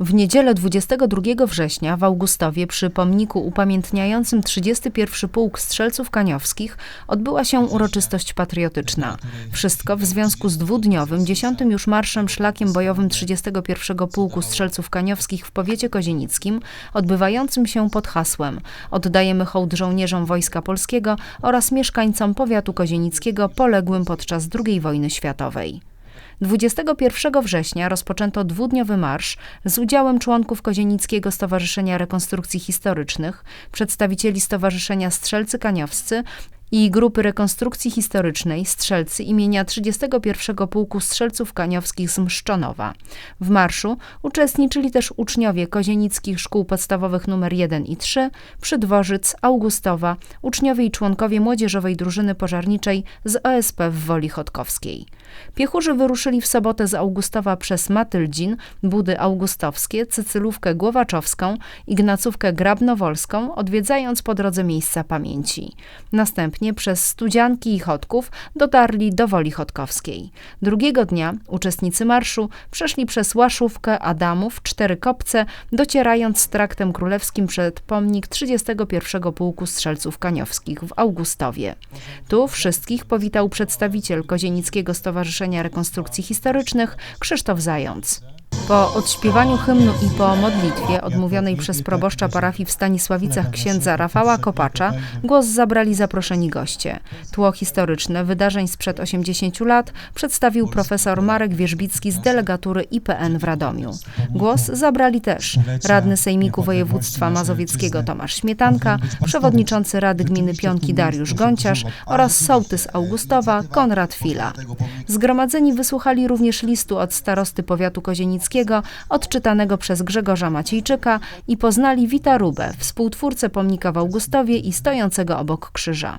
W niedzielę 22 września w Augustowie przy pomniku upamiętniającym 31 Pułk Strzelców Kaniowskich odbyła się uroczystość patriotyczna. Wszystko w związku z dwudniowym, dziesiątym już marszem szlakiem bojowym 31 Pułku Strzelców Kaniowskich w powiecie kozienickim, odbywającym się pod hasłem Oddajemy hołd żołnierzom Wojska Polskiego oraz mieszkańcom powiatu kozienickiego poległym podczas II wojny światowej. 21 września rozpoczęto dwudniowy marsz z udziałem członków Kozienickiego Stowarzyszenia Rekonstrukcji Historycznych, przedstawicieli Stowarzyszenia Strzelcy Kaniowscy i Grupy Rekonstrukcji Historycznej Strzelcy imienia 31 Pułku Strzelców Kaniowskich z Mszczonowa. W marszu uczestniczyli też uczniowie kozienickich szkół podstawowych nr 1 i 3, Przydworzyc, Augustowa, uczniowie i członkowie młodzieżowej drużyny pożarniczej z OSP w Woli Chodkowskiej. Piechurzy wyruszyli w sobotę z Augustowa przez Matyldzin, Budy Augustowskie, Cycylówkę Głowaczowską, Ignacówkę Grabnowolską, odwiedzając po drodze miejsca pamięci. Następnie przez Studzianki i Chodków dotarli do Woli Chodkowskiej. Drugiego dnia uczestnicy marszu przeszli przez Łaszówkę, Adamów, Cztery Kopce, docierając traktem królewskim przed pomnik 31 Pułku Strzelców Kaniowskich w Augustowie. Tu wszystkich powitał przedstawiciel Kozienickiego Stowarzyszenia Rekonstrukcji Historycznych Krzysztof Zając. Po odśpiewaniu hymnu i po modlitwie odmówionej przez proboszcza parafii w Stanisławicach księdza Rafała Kopacza głos zabrali zaproszeni goście. Tło historyczne wydarzeń sprzed 80 lat przedstawił profesor Marek Wierzbicki z delegatury IPN w Radomiu. Głos zabrali też radny Sejmiku Województwa Mazowieckiego Tomasz Śmietanka, przewodniczący Rady Gminy Pionki Dariusz Gąciarz oraz sołtys Augustowa Konrad Fila. Zgromadzeni wysłuchali również listu od starosty powiatu kozienickiego odczytanego przez Grzegorza Maciejczyka i poznali Wita Rubę, współtwórcę pomnika w Augustowie i stojącego obok krzyża.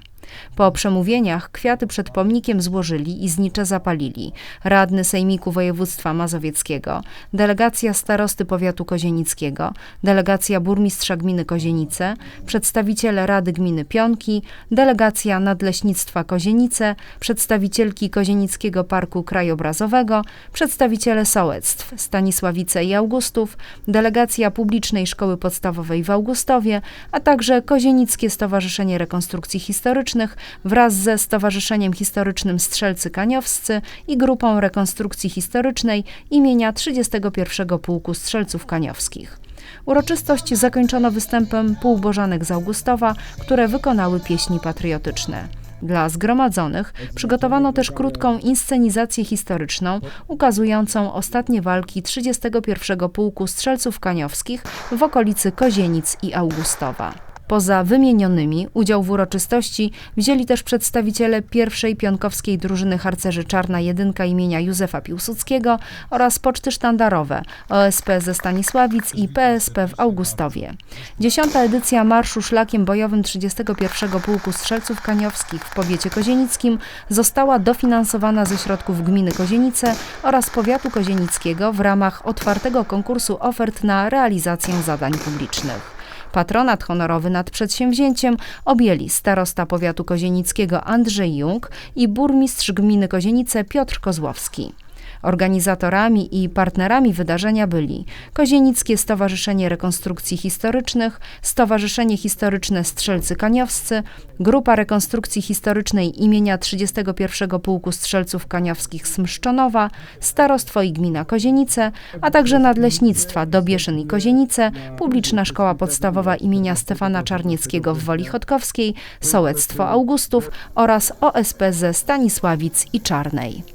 Po przemówieniach kwiaty przed pomnikiem złożyli i znicze zapalili. Radny Sejmiku Województwa Mazowieckiego, delegacja starosty powiatu kozienickiego, delegacja burmistrza gminy Kozienice, przedstawiciele Rady Gminy Pionki, delegacja Nadleśnictwa Kozienice, przedstawicielki Kozienickiego Parku Krajobrazowego, przedstawiciele sołectw Stanisławice i Augustów, delegacja Publicznej Szkoły Podstawowej w Augustowie, a także Kozienickie Stowarzyszenie Rekonstrukcji Historycznej wraz ze Stowarzyszeniem Historycznym Strzelcy Kaniowscy i Grupą Rekonstrukcji Historycznej imienia 31 Pułku Strzelców Kaniowskich. Uroczystość zakończono występem półbożanek z Augustowa, które wykonały pieśni patriotyczne. Dla zgromadzonych przygotowano też krótką inscenizację historyczną ukazującą ostatnie walki 31 Pułku Strzelców Kaniowskich w okolicy Kozienic i Augustowa. Poza wymienionymi udział w uroczystości wzięli też przedstawiciele pierwszej pionkowskiej drużyny harcerzy Czarna Jedynka imienia Józefa Piłsudskiego oraz poczty sztandarowe OSP ze Stanisławic i PSP w Augustowie. Dziesiąta edycja Marszu Szlakiem Bojowym 31 Pułku Strzelców Kaniowskich w powiecie kozienickim została dofinansowana ze środków gminy Kozienice oraz powiatu kozienickiego w ramach otwartego konkursu ofert na realizację zadań publicznych. Patronat honorowy nad przedsięwzięciem objęli starosta powiatu kozienickiego Andrzej Jung i burmistrz gminy Kozienice Piotr Kozłowski. Organizatorami i partnerami wydarzenia byli Kozienickie Stowarzyszenie Rekonstrukcji Historycznych, Stowarzyszenie Historyczne Strzelcy Kaniowscy, Grupa Rekonstrukcji Historycznej imienia 31 Pułku Strzelców Kaniowskich Smszczonowa, Starostwo i Gmina Kozienice, a także Nadleśnictwa Dobieszyn i Kozienice, Publiczna Szkoła Podstawowa imienia Stefana Czarnieckiego w Woli Chodkowskiej, Sołectwo Augustów oraz OSP ze Stanisławic i Czarnej.